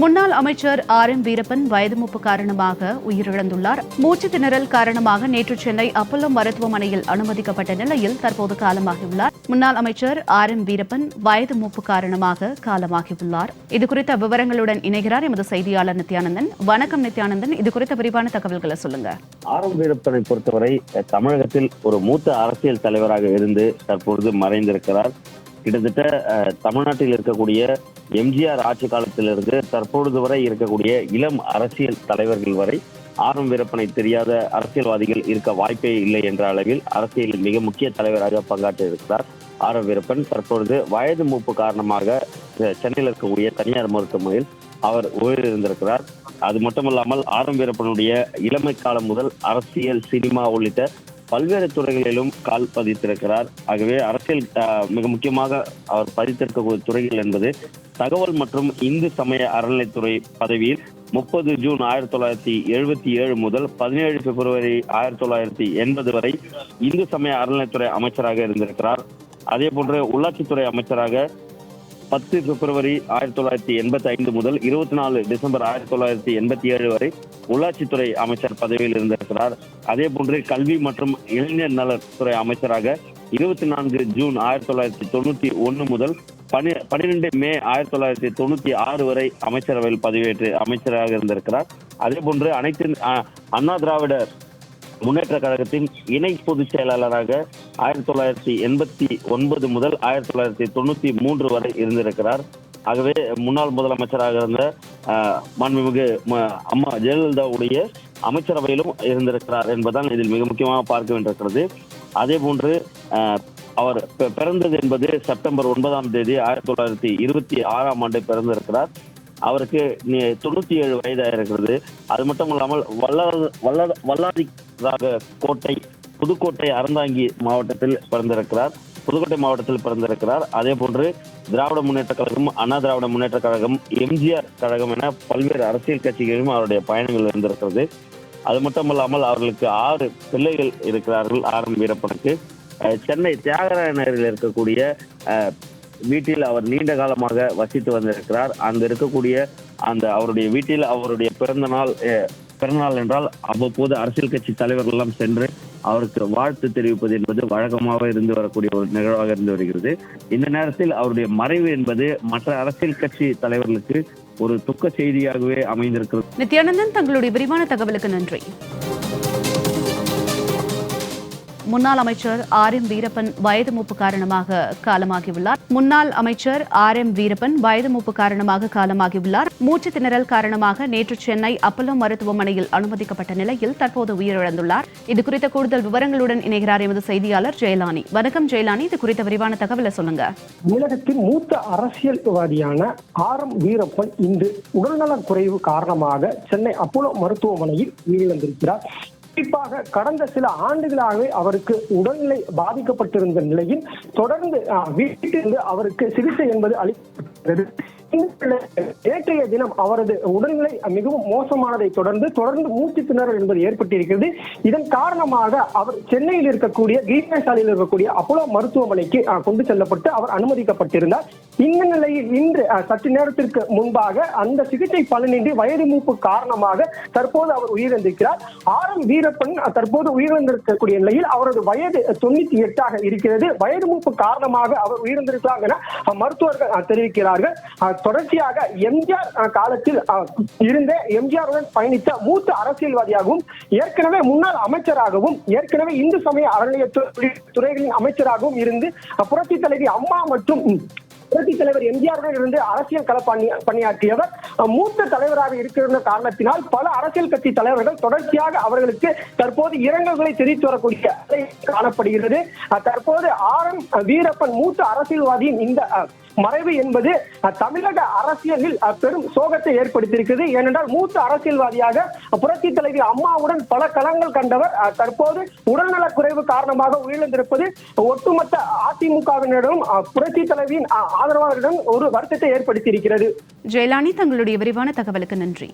முன்னாள் அமைச்சர் R M Veerappan வயது மூப்பு காரணமாக உயிரிழந்துள்ளார். மூச்சு திணறல் காரணமாக நேற்று சென்னை அப்பல்லோ மருத்துவமனையில் அனுமதிக்கப்பட்ட நிலையில் தற்போது காலமாகியுள்ளார். முன்னாள் அமைச்சர் ஆர் எம் வீரப்பன் வயது மூப்பு காரணமாக காலமாகியுள்ளார். இதுகுறித்த விவரங்களுடன் இணைகிறார் எமது செய்தியாளர் நித்யானந்தன். வணக்கம் நித்யானந்தன். இது குறித்த விரிவான தகவல்களை சொல்லுங்க. ஆர் எம் வீரப்பனை பொறுத்தவரை தமிழகத்தில் ஒரு மூத்த அரசியல் தலைவராக இருந்து தற்பொழுது மறைந்திருக்கிறார். கிட்டத்தட்ட தமிழ்நாட்டில் இருக்கக்கூடிய எம்ஜிஆர் ஆட்சி காலத்திலிருந்து தற்பொழுது வரை இருக்கக்கூடிய இளம் அரசியல் தலைவர்கள் வரை ஆர் வீரப்பனை தெரியாத அரசியல்வாதிகள் இருக்க வாய்ப்பே இல்லை என்ற அளவில் அரசியலில் மிக முக்கிய தலைவராக பங்காற்றி இருக்கிறார் ஆர் வீரப்பன். தற்பொழுது வயது மூப்பு காரணமாக சென்னையில் இருக்கக்கூடிய தனியார் மருத்துவமனையில் அவர் உயிரிழந்திருக்கிறார். அது மட்டுமல்லாமல் ஆர் வீரப்பனுடைய இளமை காலம் முதல் அரசியல் சினிமா உள்ளிட்ட பல்வேறு துறைகளிலும் கால் பதித்திருக்கிறார். ஆகவே அரசியல் மிக முக்கியமாக அவர் பதித்திருக்கக்கூடிய துறைகள் என்பது தகவல் மற்றும் இந்து சமய அறநிலைத்துறை பதவியில் முப்பது ஜூன் ஆயிரத்தி தொள்ளாயிரத்தி எழுபத்தி ஏழு முதல் பதினேழு பிப்ரவரி ஆயிரத்தி தொள்ளாயிரத்தி எண்பது வரை இந்து சமய அறநிலைத்துறை அமைச்சராக இருந்திருக்கிறார். அதே போன்று உள்ளாட்சித்துறை அமைச்சராக பத்து பிப்ரவரி ஆயிரத்தி தொள்ளாயிரத்தி எண்பத்தி ஐந்து முதல் இருபத்தி நாலு டிசம்பர் ஆயிரத்தி தொள்ளாயிரத்தி எண்பத்தி ஏழு வரை உள்ளாட்சித்துறை அமைச்சர் பதவியில் இருந்திருக்கிறார். அதே போன்று கல்வி மற்றும் இளைஞர் நலத்துறை அமைச்சராக இருபத்தி நான்கு ஜூன் ஆயிரத்தி தொள்ளாயிரத்தி தொண்ணூத்தி ஒன்று முதல் பனி பன்னிரெண்டு மே ஆயிரத்தி தொள்ளாயிரத்தி தொண்ணூத்தி ஆறு வரை அமைச்சரவையில் பதவியேற்று அமைச்சராக இருந்திருக்கிறார். அதே போன்று அனைத்து அஹ், அண்ணா திராவிடர் முன்னேற்ற கழகத்தின் இணை பொதுச் செயலாளராக ஆயிரத்தி தொள்ளாயிரத்தி எண்பத்தி ஒன்பது முதல் ஆயிரத்தி தொள்ளாயிரத்தி தொண்ணூத்தி மூன்று வரை இருந்திருக்கிறார். ஆகவே முன்னாள் முதலமைச்சராக இருந்த மாண்புமிகு ம- அம்மா ஜெயலலிதாவுடைய அமைச்சரவையிலும் இருந்திருக்கிறார் என்பதால் இதில் மிக முக்கியமாக பார்க்க வேண்டியிருக்கிறது. அதே போன்று அவர் பிறந்தது என்பது செப்டம்பர் ஒன்பதாம் தேதி ஆயிரத்தி தொள்ளாயிரத்தி இருபத்தி ஆறாம் ஆண்டு பிறந்திருக்கிறார். அவருக்கு தொண்ணூத்தி ஏழு வயதாக இருக்கிறது அது மட்டும் இல்லாமல் வல்லாத வல்லாத வல்லாதிராக கோட்டை புதுக்கோட்டை அறந்தாங்கி மாவட்டத்தில் பிறந்திருக்கிறார். புதுக்கோட்டை மாவட்டத்தில் பிறந்திருக்கிறார். அதே போன்று திராவிட முன்னேற்ற கழகம் அண்ணா திராவிட முன்னேற்ற கழகம் எம்ஜிஆர் கழகம் என பல்வேறு அரசியல் கட்சிகளிலும் அவருடைய பயணங்கள் இருந்திருக்கிறது. அது மட்டுமல்லாமல் அவர்களுக்கு ஆறு பிள்ளைகள் இருக்கிறார்கள் ஆர் வீரப்பனுக்கு. சென்னை தியாகராய நகரில் இருக்கக்கூடிய வீட்டில் அவர் நீண்ட காலமாக வசித்து வந்திருக்கிறார். அங்கு இருக்கக்கூடிய அந்த அவருடைய வீட்டில் அவருடைய பிறந்த நாள் பிறநாள் என்றால் அவ்வப்போது அரசியல் கட்சி தலைவர்கள் எல்லாம் சென்று அவருக்கு வாழ்த்து தெரிவிப்பது என்பது வழக்கமாக இருந்து வரக்கூடிய ஒரு நிகழ்வாக இருந்து வருகிறது. இந்த நேரத்தில் அவருடைய மறைவு என்பது மற்ற அரசியல் கட்சி தலைவர்களுக்கு ஒரு துக்க செய்தியாகவே அமைந்திருக்கிறது. நித்யானந்தன் தங்களுடைய விரிவான தகவலுக்கு நன்றி. முன்னாள் அமைச்சர் ஆர் எம் வீரப்பன் வயது மூப்பு காரணமாக காலமாகியுள்ளார். முன்னாள் அமைச்சர் ஆர் எம் வீரப்பன் வயது மூப்பு காரணமாக காலமாகியுள்ளார். மூச்சு திணறல் காரணமாக நேற்று சென்னை அப்பல்லோ மருத்துவமனையில் அனுமதிக்கப்பட்ட நிலையில் தற்போது உயிரிழந்துள்ளார். இது குறித்த கூடுதல் விவரங்களுடன் இணைகிறார் எமது செய்தியாளர் ஜெயலானி. வணக்கம் ஜெயலானி இது குறித்த விரிவான தகவலை சொல்லுங்க. தமிழகத்தின் மூத்த அரசியல்வாதியான ஆர் எம் வீரப்பன் இன்று உடல்நலக் குறைவு காரணமாக சென்னை அப்போலோ மருத்துவமனையில் உயிரிழந்திருக்கிறார். குறிப்பாக கடந்த சில ஆண்டுகளாகவே அவருக்கு உடல்நிலை பாதிக்கப்பட்டிருந்த நிலையில் தொடர்ந்து வீட்டிலிருந்து அவருக்கு சிகிச்சை என்பது அளிக்கப்பட்டது. நேற்றைய தினம் அவரது உடல்நிலை மிகவும் மோசமானதை தொடர்ந்து தொடர்ந்து மூச்சு திணறல் என்பது ஏற்பட்டிருக்கிறது. இதன் காரணமாக அவர் சென்னையில் இருக்கக்கூடிய கிரீன்வே சாலையில் இருக்கக்கூடிய அப்போலோ மருத்துவமனைக்கு கொண்டு செல்லப்பட்டு அவர் அனுமதிக்கப்பட்டிருந்தார். இந்த நிலையில் இன்று சற்று நேரத்திற்கு முன்பாக அந்த சிகிச்சை பலனின்றி வயது மூப்பு காரணமாக தற்போது அவர் உயிரிழந்திருக்கிறார். ஆர் எம் வீரப்பன் தற்போது உயிரிழந்திருக்கக்கூடிய நிலையில் அவரது வயது தொண்ணூத்தி எட்டாக இருக்கிறது. வயது மூப்பு காரணமாக அவர் உயிரிழந்திருக்கலாம் என மருத்துவர்கள் தெரிவிக்கிறார்கள். அஹ், தொடர்ச்சியாக எம்ஜிஆர் காலத்தில் அஹ், இருந்த எம்ஜிஆருடன் பயணித்த மூத்த அரசியல்வாதியாகவும் ஏற்கனவே முன்னாள் அமைச்சராகவும் ஏற்கனவே இந்து சமய அறநிலையத்துறை துறைகளின் அமைச்சராகவும் இருந்து புரட்சி தலைவி அம்மா மற்றும் புரட்சி தலைவர் எம்ஜிஆருடன் இருந்து அரசியல் கள பணி பணியாற்றியவர். மூத்த தலைவராக இருக்கிற காரணத்தினால் பல அரசியல் கட்சி தலைவர்கள் தொடர்ச்சியாக அவர்களுக்கு தற்போது இரங்கல்களை தெரிவித்து வரக்கூடிய காணப்படுகிறது. தற்போது ஆர் எம் வீரப்பன் மூத்த அரசியல்வாதியின் இந்த மறைவு என்பது தமிழக அரசியலில் பெரும் சோகத்தை ஏற்படுத்தியிருக்கிறது ஏனென்றால் மூத்த அரசியல்வாதியாக புரட்சி தலைவி அம்மாவுடன் பல களங்கள் கண்டவர். தற்போது உடல்நலக் குறைவு காரணமாக உயிரிழந்திருப்பது ஒட்டுமொத்த அதிமுகவினரிடம் புரட்சி தலைவியின் ஆதரவாளரிடம் ஒரு வருத்தத்தை ஏற்படுத்தியிருக்கிறது. ஜெயலானி தங்களுடைய விரிவான தகவலுக்கு நன்றி.